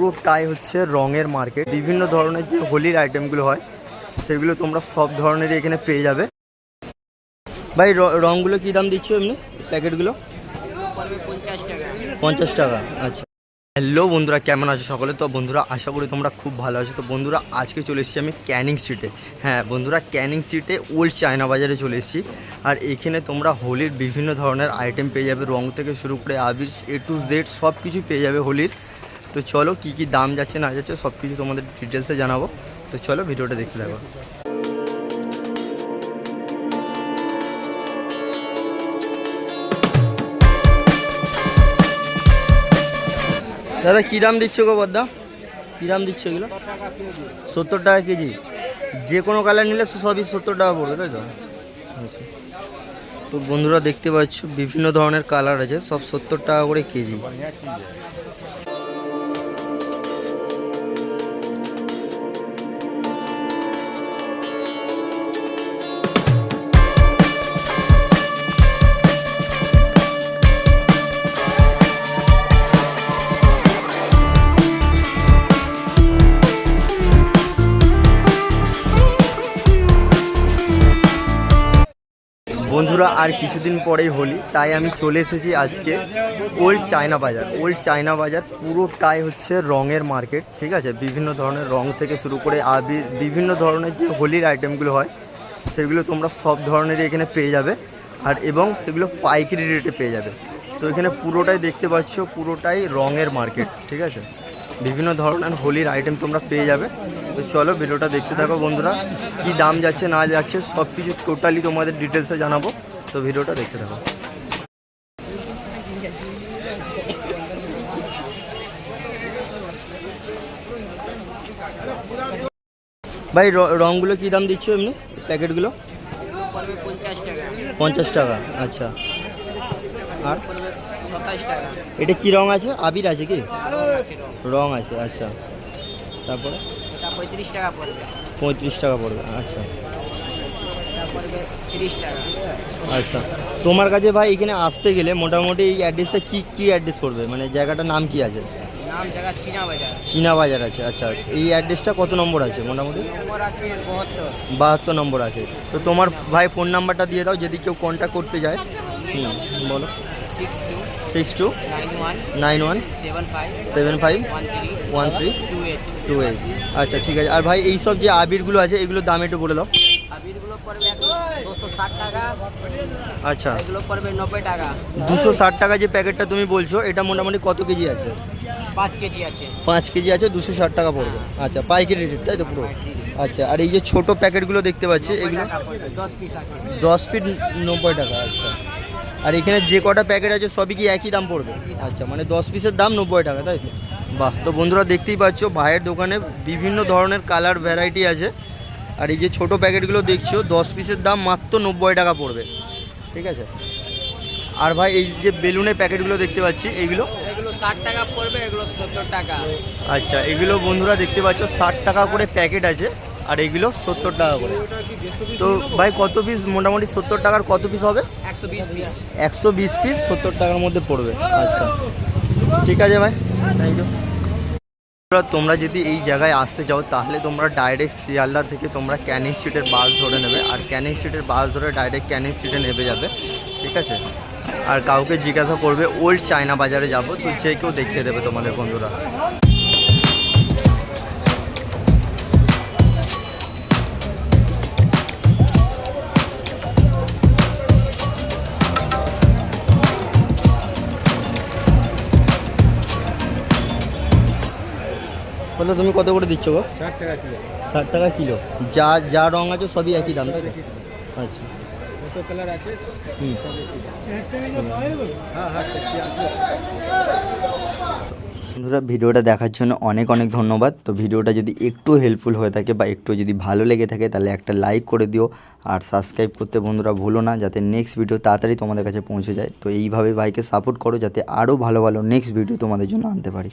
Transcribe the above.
পুরোটাই হচ্ছে রঙের মার্কেট বিভিন্ন ধরনের যে হোলির আইটেমগুলো হয়, সেগুলো তোমরা সব ধরনেরই এখানে পেয়ে যাবে। ভাই রঙগুলো কী দাম দিচ্ছ এমনি? প্যাকেটগুলো? পঞ্চাশ টাকা। আচ্ছা। হ্যালো বন্ধুরা, কেমন আছো সকলে? তো বন্ধুরা, আশা করি তোমরা খুব ভালো আছো। তো বন্ধুরা, আজকে চলে এসেছি আমি ক্যানিং স্ট্রিটে হ্যাঁ বন্ধুরা, ক্যানিং স্ট্রিটে ওল্ড চায়না বাজারে চলে এসেছি। আর এখানে তোমরা হোলির বিভিন্ন ধরনের আইটেম পেয়ে যাবে। রং থেকে শুরু করে আবির এ টু জেড সব কিছু পেয়ে যাবে হোলির। তো চলো কী কী দাম যাচ্ছে না যাচ্ছে সব কিছু তোমাদের ডিটেলসে জানাব। তো চলো ভিডিওটা দেখতে থাকো। দাদা, কী দাম দিচ্ছ গো বদ্দা কী দাম দিচ্ছ এগুলো? সত্তর টাকা কেজি। যে কোনো কালার নিলে সবই সত্তর টাকা পড়বে, তাই তো? আচ্ছা। তো বন্ধুরা দেখতে পাচ্ছ, বিভিন্ন ধরনের কালার আছে, সব সত্তর টাকা করে কেজি। বন্ধুরা, আর কিছুদিন পরেই হোলি, তাই আমি চলে এসেছি আজকে old China Bazar old China Bazar পুরোটাই হচ্ছে রঙের মার্কেট ঠিক আছে? বিভিন্ন ধরনের রং থেকে শুরু করে আবির বিভিন্ন ধরনের যে হোলির আইটেমগুলো হয়, সেগুলো তোমরা সব ধরনেরই এখানে পেয়ে যাবে। আর এবং সেগুলো পাইকারি রেটে পেয়ে যাবে। তো এখানে পুরোটাই দেখতে পাচ্ছ, পুরোটাই রঙের মার্কেট ঠিক আছে? বিভিন্ন ধরনের হোলির আইটেম তোমরা পেয়ে যাবে। তো চলো ভিডিওটা দেখতে থাকো বন্ধুরা, কি দাম যাচ্ছে, না যাচ্ছে সব কিছু টোটালি তোমাদের ডিটেলসে জানাব। তো ভিডিওটা দেখতে থাকো। ভাই রঙগুলো কী দাম দিচ্ছ এমনি? প্যাকেটগুলো? পঞ্চাশ টাকা। আচ্ছা। আর? এটা কি রং আছে? আবির আছে কি? রং আছে আচ্ছা। তারপরে? পঁয়ত্রিশ টাকা পড়বে। পঁয়ত্রিশ টাকা পড়বে আচ্ছা। আচ্ছা তোমার কাছে ভাই এখানে আসতে গেলে মোটামুটি এই অ্যাড্রেসটা কি কি অ্যাড্রেস পড়বে? মানে জায়গাটার নাম কি আছে? নাম জায়গা চীনা বাজার। চীনা বাজার আছে আচ্ছা এই অ্যাড্রেসটা কত নম্বর আছে মোটামুটি? বাহাত্তর। নম্বর আছে। তো তোমার ভাই ফোন নাম্বারটা দিয়ে দাও যদি কেউ কন্ট্যাক্ট করতে যায়। হুম বলো। Six two nine one seven five one three two eight আচ্ছা ঠিক আছে। আর ভাই এই সব যে আবিরগুলো আছে এগুলোর দাম একটু বলে দাও। আচ্ছা। দুশো ষাট টাকা যে প্যাকেটটা তুমি বলছো এটা মোটামুটি কত কেজি আছে? পাঁচ কেজি আছে। পাঁচ কেজি আছে দুশো ষাট টাকা পড়বে। আচ্ছা পাইকারি রেট তাই তো পুরো? আচ্ছা আর এই যে ছোট প্যাকেটগুলো দেখতে পাচ্ছি এগুলো? দশ পিস আছে। দশ ফিট নব্বই টাকা আচ্ছা। আর এখানে যে কটা প্যাকেট আছে সবই কি একই দাম পড়বে? আচ্ছা মানে দশ পিসের দাম নব্বই টাকা তাই তো? বাহ তো বন্ধুরা দেখতেই পাচ্ছ ভাইয়ের দোকানে বিভিন্ন ধরনের কালার ভ্যারাইটি আছে। আর এই যে ছোট প্যাকেটগুলো দেখছ দশ পিসের দাম মাত্র নব্বই টাকা পড়বে। ঠিক আছে? আর ভাই এই যে বেলুনের প্যাকেটগুলো দেখতে পাচ্ছি এইগুলো? এগুলো ষাট টাকা পড়বে এগুলো সত্তর টাকা। আচ্ছা এগুলো বন্ধুরা দেখতে পাচ্ছ ষাট টাকা করে প্যাকেট আছে। আর এগুলো সত্তর টাকা করে। তো ভাই, কত পিস মোটামুটি সত্তর টাকার কত পিস হবে? একশো বিশ পিস সত্তর টাকার মধ্যে পড়বে। আচ্ছা। ঠিক আছে ভাই। থ্যাংক ইউ তোমরা যদি এই জায়গায় আসতে চাও, তাহলে তোমরা ডাইরেক্ট শিয়ালদা থেকে তোমরা ক্যানিং স্ট্রিটের বাস ধরে নেবে। আর ক্যানিং স্ট্রিটের বাস ধরে ডাইরেক্ট ক্যানিং স্ট্রিটে নেমে যাবে। ঠিক আছে? আর কাউকে জিজ্ঞাসা করবে, ওল্ড চায়না বাজারে যাব। তো যে কেউ দেখিয়ে দেবে তোমাদের বন্ধুরা। বলো তুমি কত করে দিচ্ছ গো? ষাট টাকা কিলো। ষাট টাকা কিলো। যা যা রং আছে সবই একই দাম। তাই তো আচ্ছা। কালার আছে হুম। হ্যাঁ হ্যাঁ বন্ধুরা ভিডিওটা দেখার জন্য অনেক অনেক ধন্যবাদ। তো ভিডিওটা যদি একটু হেল্পফুল হয়ে থাকে বা একটু যদি ভালো লেগে থাকে তাহলে একটা লাইক করে দিও। আর সাবস্ক্রাইব করতে বন্ধুরা ভুলো না যাতে নেক্সট ভিডিও তাড়াতাড়ি তোমাদের কাছে পৌঁছে যায়। তো এইভাবে ভাইকে সাপোর্ট করো যাতে আরও ভালো ভালো নেক্সট ভিডিও তোমাদের জন্য আনতে পারি।